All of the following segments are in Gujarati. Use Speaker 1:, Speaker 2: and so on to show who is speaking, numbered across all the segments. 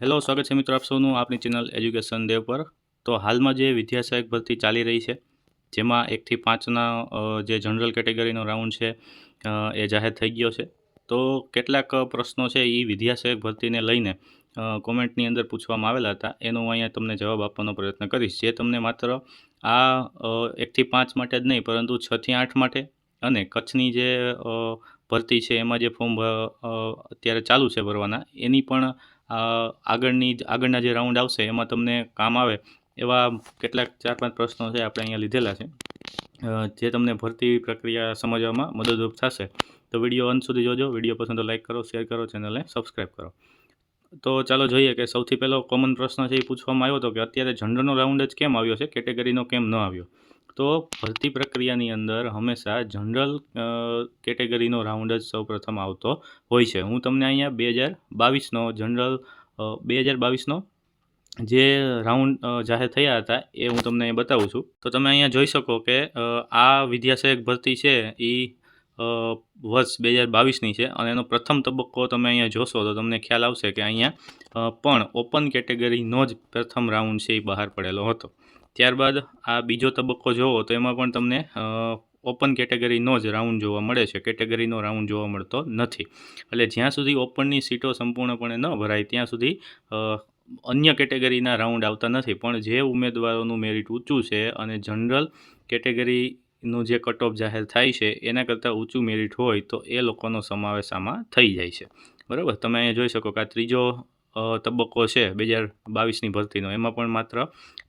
Speaker 1: હેલો, સ્વાગત છે મિત્રો આપ સૌનું આપની ચેનલ એજ્યુકેશન દેવ પર. તો હાલમાં જે વિદ્યા સહાયક ભરતી ચાલી રહી છે, જેમાં એકથી પાંચના જે જનરલ કેટેગરીનો રાઉન્ડ છે એ જાહેર થઈ ગયો છે. તો કેટલાક પ્રશ્નો છે એ વિદ્યા સહાયક ભરતીને લઈને કોમેન્ટની અંદર પૂછવામાં આવેલા હતા. એનો હું અહીંયા તમને જવાબ આપવાનો પ્રયત્ન કરીશ. જે તમને માત્ર આ એકથી પાંચ માટે જ નહીં, પરંતુ છથી આઠ માટે અને કચ્છની જે ભરતી છે, એમાં જે ફોર્મ અત્યારે ચાલુ છે ભરવાના, એની પણ આગળની આગળના જે રાઉન્ડ આવશે, એમાં તમને કામ આવે એવા કેટલાક ચાર પાંચ પ્રશ્નો છે આપણે અહીંયા લીધેલા છે. જે તમને ભરતી પ્રક્રિયા સમજવામાં મદદરૂપ થશે. તો વીડિયો અંત સુધી જોજો. વીડિયો પસંદ તો લાઈક કરો, શેર કરો, ચેનલને સબસ્ક્રાઈબ કરો. તો ચાલો જોઈએ કે સૌથી પહેલો કોમન પ્રશ્ન છે એ પૂછવામાં આવ્યો હતો કે અત્યારે જનરલનો રાઉન્ડ જ કેમ આવ્યો છે? કેટેગરીનો કેમ ન આવ્યો? તો ભરતી પ્રક્રિયાની અંદર હંમેશા જનરલ કેટેગરીનો રાઉન્ડ જ સૌપ્રથમ આવતો હોય છે. હું તમને અહીંયા બે હજાર બાવીસનો જનરલ બે હજાર બાવીસનો જે રાઉન્ડ જાહેર થયા હતા એ હું તમને અહીંયા બતાવું છું. તો તમે અહીંયા જોઈ શકો કે આ વિદ્યાસહાયક ભરતી છે એ વર્ષ બે હજાર બાવીસની છે અને એનો પ્રથમ તબક્કો તમે અહીંયા જોશો તો તમને ખ્યાલ આવશે કે અહીંયા પણ ઓપન કેટેગરીનો જ પ્રથમ રાઉન્ડ છે એ બહાર પડેલો હતો. ત્યારબાદ આ બીજો તબક્કો જોવો તો એમાં પણ તમને ઓપન કેટેગરીનો જ રાઉન્ડ જોવા મળે છે. કેટેગરીનો રાઉન્ડ જોવા મળતો નથી. એટલે જ્યાં સુધી ઓપનની સીટો સંપૂર્ણપણે ન ભરાય, ત્યાં સુધી અન્ય કેટેગરીના રાઉન્ડ આવતા નથી. પણ જે ઉમેદવારોનું મેરિટ ઊંચું છે અને જનરલ કેટેગરીનું જે કટ ઓફ જાહેર થાય છે, એના કરતાં ઊંચું મેરિટ હોય તો એ લોકોનો સમાવેશ આમાં થઈ જાય છે. બરાબર? તમે અહીંયા જોઈ શકો કે આ ત્રીજો તબક્કો છે બે હજાર બાવીસની ભરતીનો. એમાં પણ માત્ર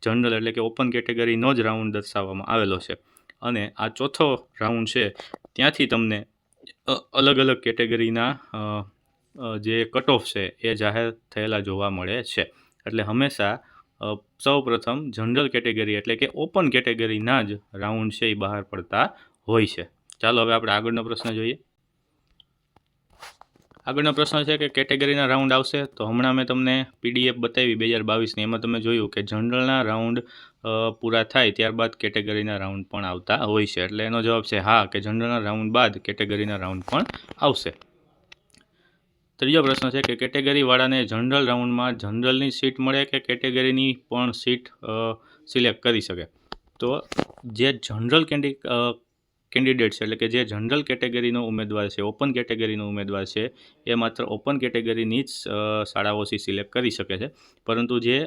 Speaker 1: જનરલ એટલે કે ઓપન કેટેગરીનો જ રાઉન્ડ દર્શાવવામાં આવેલો છે. અને આ ચોથો રાઉન્ડ છે, ત્યાંથી તમને અલગ અલગ કેટેગરીના જે કટ ઓફ છે એ જાહેર થયેલા જોવા મળે છે. એટલે હંમેશા સૌ પ્રથમ જનરલ કેટેગરી એટલે કે ઓપન કેટેગરીના જ રાઉન્ડ છે એ બહાર પડતા હોય છે. ચાલો હવે આપણે આગળનો પ્રશ્ન જોઈએ. આગળનો પ્રશ્ન છે કે કેટેગરીના રાઉન્ડ આવશે. તો હમણાં મેં તમને પીડીએફ બતાવી બે હજાર બાવીસની. એમાં તમે જોયું કે જનરલના રાઉન્ડ પૂરા થાય ત્યારબાદ કેટેગરીના રાઉન્ડ પણ આવતા હોય છે. એટલે એનો જવાબ છે હા, કે જનરલના રાઉન્ડ બાદ કેટેગરીના રાઉન્ડ પણ આવશે. ત્રીજો પ્રશ્ન છે કે કેટેગરીવાળાને જનરલ રાઉન્ડમાં જનરલની સીટ મળે કે કેટેગરીની પણ સીટ સિલેક્ટ કરી શકે? તો જે જનરલ કેન્ડિ કેન્ડિડેટ છે. એટલે કે જે જનરલ કેટેગરીનો ઉમેદવાર છે ઓપન કેટેગરીનો ઉમેદવાર છે, એ માત્ર ઓપન કેટેગરીની જ શાળાઓથી સિલેક્ટ કરી શકે છે. પરંતુ જે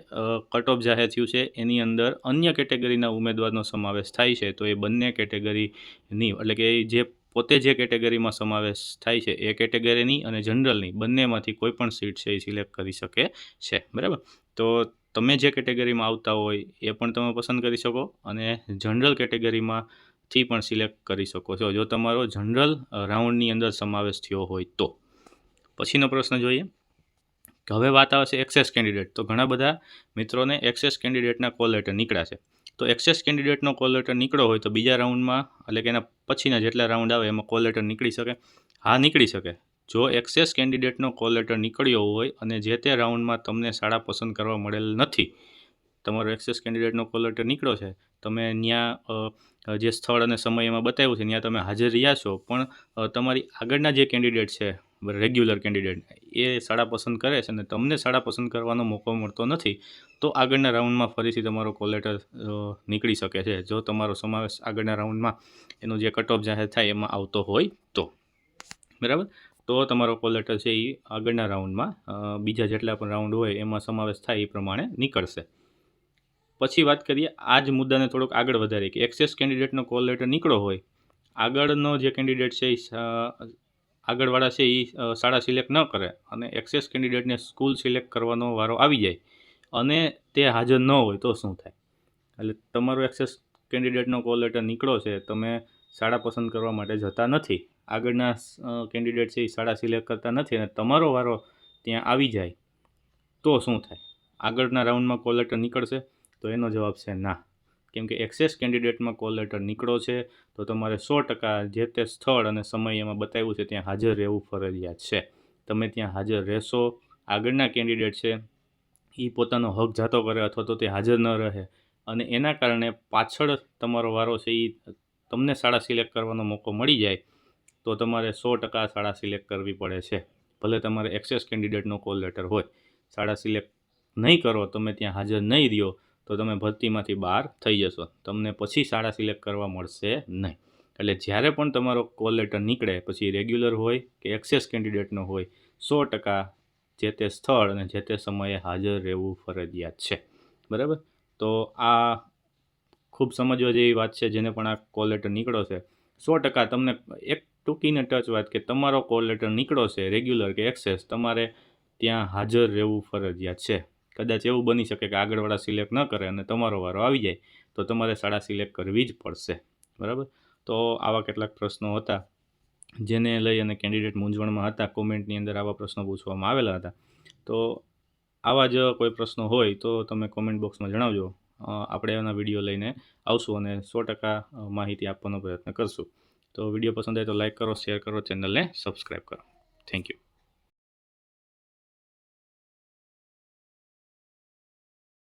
Speaker 1: કટ ઓફ જાહેર થયું છે, એની અંદર અન્ય કેટેગરીના ઉમેદવારનો સમાવેશ થાય છે, તો એ બંને કેટેગરીની, એટલે કે જે પોતે જે કેટેગરીમાં સમાવેશ થાય છે, એ કેટેગરીની અને જનરલની બંનેમાંથી કોઈ પણ સીટ છે એ સિલેક્ટ કરી શકે છે. બરાબર? તો તમે જે કેટેગરીમાં આવતા હોય, એ પણ તમે પસંદ કરી શકો અને જનરલ કેટેગરીમાંથી પણ સિલેક્ટ કરી શકો છો. જો તમારો જનરલ રાઉન્ડની અંદર સમાવેશ થયો હોય તો. પછીનો પ્રશ્ન જોઈએ. કે હવે વાત આવે છે એક્સેસ કેન્ડિડેટ તો ઘણા બધા મિત્રોને એક્સેસ કેન્ડિડેટના કોલ લેટર નીકળ્યા છે. તો એક્સેસ કેન્ડિડેટનો કોલ લેટર નીકળ્યો હોય તો બીજા રાઉન્ડમાં એટલે કે એના પછીના જેટલા રાઉન્ડ આવે એમાં કોલ લેટર નીકળી શકે. હા, નીકળી શકે. જો એક્સેસ કેન્ડિડેટનો કોલ લેટર નીકળ્યો હોય અને જે તે રાઉન્ડમાં તમને શાળા પસંદ કરવા મળેલ નથી તમારો એક્સેસ કેન્ડિડેટનો કોલ લેટર નીકળ્યો છે, તમે ત્યાં જે સ્થળ અને સમય એમાં બતાવ્યું છે ત્યાં તમે હાજર રહ્યા છો, પણ તમારી આગળના જે કેન્ડિડેટ છે રેગ્યુલર કેન્ડિડેટ એ શાળા પસંદ કરે છે અને તમને શાળા પસંદ કરવાનો મોકો મળતો નથી, તો આગળના રાઉન્ડમાં ફરીથી તમારો કોલ લેટર નીકળી શકે છે. જો તમારો સમાવેશ આગળના રાઉન્ડમાં એનો જે કટ ઓફ જાહેર થાય એમાં આવતો હોય તો. બરાબર? તો તમારો કોલ લેટર છે એ આગળના રાઉન્ડમાં બીજા જેટલા પણ રાઉન્ડ હોય એમાં સમાવેશ થાય એ પ્રમાણે નીકળશે. પછી વાત કરીએ આ જ મુદ્દાને થોડોક આગળ વધારીએ કે એક્સેસ કેન્ડિડેટનો કોલ લેટર નીકળ્યો હોય, આગળનો જે કેન્ડિડેટ છે એ આગળવાળા છે એ શાળા સિલેક્ટ ન કરે અને એક્સેસ કેન્ડિડેટને સ્કૂલ સિલેક્ટ કરવાનો વારો આવી જાય અને તે હાજર ન હોય તો શું થાય? એટલે તમારો એક્સેસ કેન્ડિડેટનો કોલ લેટર નીકળો છે, તમે શાળા પસંદ કરવા માટે જતા નથી, આગળના કેન્ડિડેટ છે એ શાળા સિલેક્ટ કરતા નથી અને તમારો વારો ત્યાં આવી જાય તો શું થાય? આગળના રાઉન્ડમાં કોલ લેટર નીકળશે. તો એનો જવાબ છે ના. કેમ કે એક્સેસ કેન્ડિડેટમાં કોલ લેટર નીકળો છે, તો તમારે સો ટકા જે તે સ્થળ અને સમય એમાં બતાવ્યું છે ત્યાં હાજર રહેવું ફરજિયાત છે. તમે ત્યાં હાજર રહેશો, આગળના કેન્ડિડેટ છે એ પોતાનો હક જાતો કરે અથવા તો તે હાજર ન રહે. અને એના કારણે પાછળ તમારો વારો છે એ તમને શાળા સિલેક્ટ કરવાનો મોકો મળી જાય, તો તમારે સો ટકા શાળા સિલેક્ટ કરવી પડે છે. ભલે તમારે એક્સેસ કેન્ડિડેટનો કોલ લેટર હોય. શાળા સિલેક્ટ નહીં કરો, તમે ત્યાં હાજર નહીં રહ્યો તો તમે ભરતીમાંથી બહાર થઈ જશો. તમને પછી શાળા સિલેક્ટ કરવા મળશે નહીં. એટલે જ્યારે પણ તમારો કોલ લેટર નીકળે, પછી રેગ્યુલર હોય કે એક્સેસ કેન્ડિડેટનો હોય, સો ટકા જે તે સ્થળ અને જે તે સમયે હાજર રહેવું ફરજિયાત છે. બરાબર? તો આ ખૂબ સમજવા જેવી વાત છે, જેને પણ આ કોલ લેટર નીકળો છે. સો ટકા તમને એક ટૂંકીને ટચ વાત કે તમારો કોલ લેટર નીકળો છે રેગ્યુલર કે એક્સેસ, તમારે ત્યાં હાજર રહેવું ફરજિયાત છે. કદાચ એવું બની શકે કે આગળવાળા સિલેક્ટ ન કરે અને તમારો વારો આવી જાય, તો તમારે શાળા સિલેક્ટ કરવી જ પડશે. બરાબર? તો આવા કેટલાક પ્રશ્નો હતા, જેને લઈ અને કેન્ડિડેટ મૂંઝવણમાં હતા, કોમેન્ટની અંદર આવા પ્રશ્નો પૂછવામાં આવેલા હતા. તો આવા જ કોઈ પ્રશ્નો હોય તો તમે કોમેન્ટ બોક્સમાં જણાવજો. આપણે એના વીડિયો લઈને આવશું અને સો ટકા માહિતી આપવાનો પ્રયત્ન કરશું. તો વીડિયો પસંદ આવે તો લાઇક કરો, શેર કરો, ચેનલને સબસ્ક્રાઈબ કરો. Thank you.